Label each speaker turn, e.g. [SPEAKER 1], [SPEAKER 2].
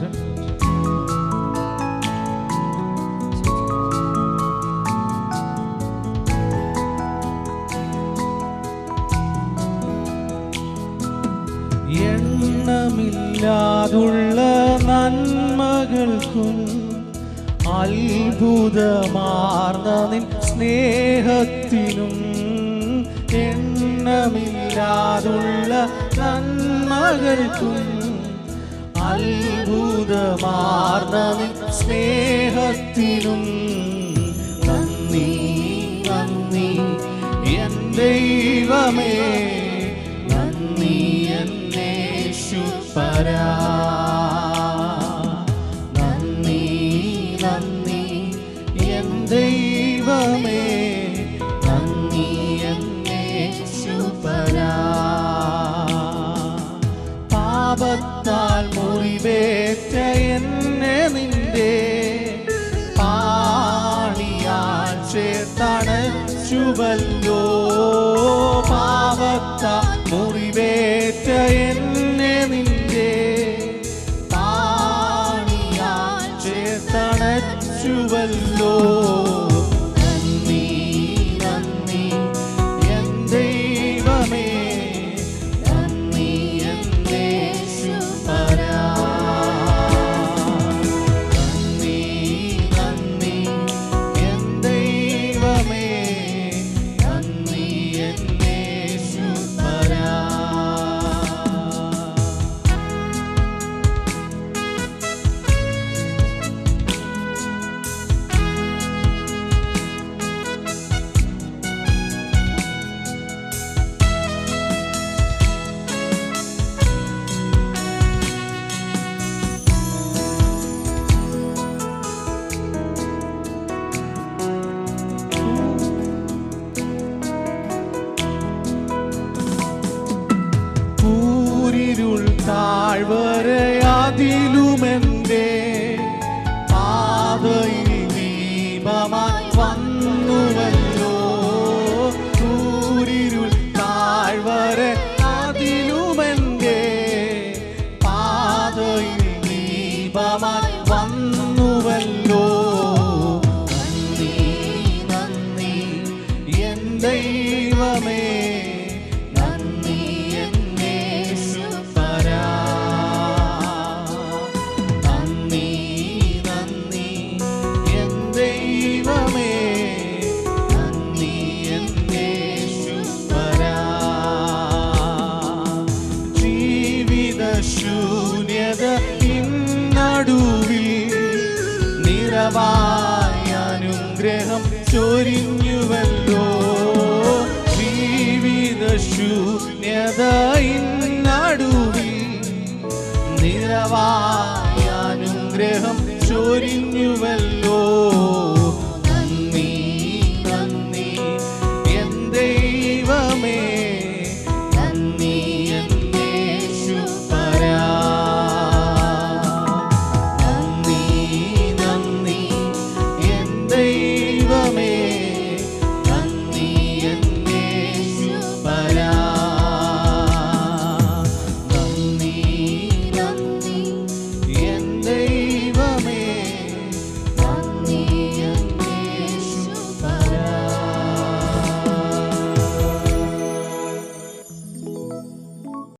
[SPEAKER 1] പാട്ട് എണ്ണമില്ലാതുള്ള നന്മകൾക്കും അത്ഭുതമാർന്ന നിൻ സ്നേഹത്തിനും എണ്ണമില്ലാതുള്ള നന്മകൾക്കും നിൻ സ്നേഹത്തിനും നന്ദി നന്ദി. എൻ ദൈവമേ നന്ദി എന്നേശുപരാ നന്ദി പാപത്താൽ മുറിവേറ്റ എന്നെ നിന്റെ പാണിയാൽ ചേർത്തണച്ചുവല്ലോ പാപത്താൽ മുറിവേറ്റ താഴ്വരയാതിലുമെന്റെ പാതയിൽ ദീപമായി വന്നുവല്ലോ. കൂരിരുൾ താഴ്വര അതിലുമെന്തേ? പാതയിൽ ദീപമായി വന്നുവല്ലോ. നന്ദി നന്ദി. എൻ ദൈവമേ ശൂന്യത ഇന്നടുവിൽ നിറവായ അനുഗ്രഹം ചൊരിഞ്ഞുവല്ലോ. ജീവിത ശൂന്യത ഇന്നടുവിൽ നിറവായ അനുഗ്രഹം ചൊരിഞ്ഞുവല്ലോ.